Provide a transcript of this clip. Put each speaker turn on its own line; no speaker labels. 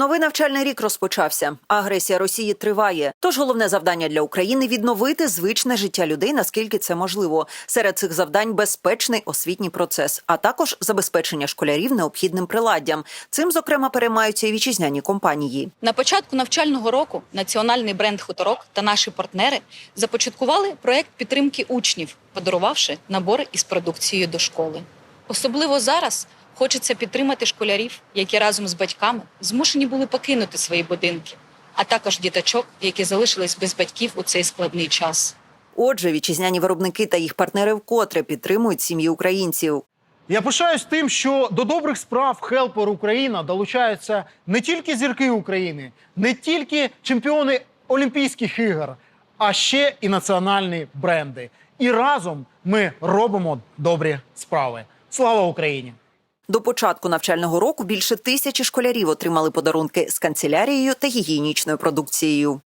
Новий навчальний рік розпочався. Агресія Росії триває. Тож головне завдання для України відновити звичне життя людей, наскільки це можливо. Серед цих завдань безпечний освітній процес, а також забезпечення школярів необхідним приладдям. Цим зокрема переймаються і вітчизняні компанії.
На початку навчального року національний бренд Хуторок та наші партнери започаткували проект підтримки учнів, подарувавши набори із продукцією до школи. Особливо зараз хочеться підтримати школярів, які разом з батьками змушені були покинути свої будинки, а також діточок, які залишились без батьків у цей складний час.
Отже, вітчизняні виробники та їх партнери вкотре підтримують сім'ї українців.
Я пишаюсь тим, що до добрих справ Хелпер Україна долучаються не тільки зірки України, не тільки чемпіони Олімпійських ігор, а ще і національні бренди. І разом ми робимо добрі справи. Слава Україні!
До початку навчального року більше тисячі школярів отримали подарунки з канцелярією та гігієнічною продукцією.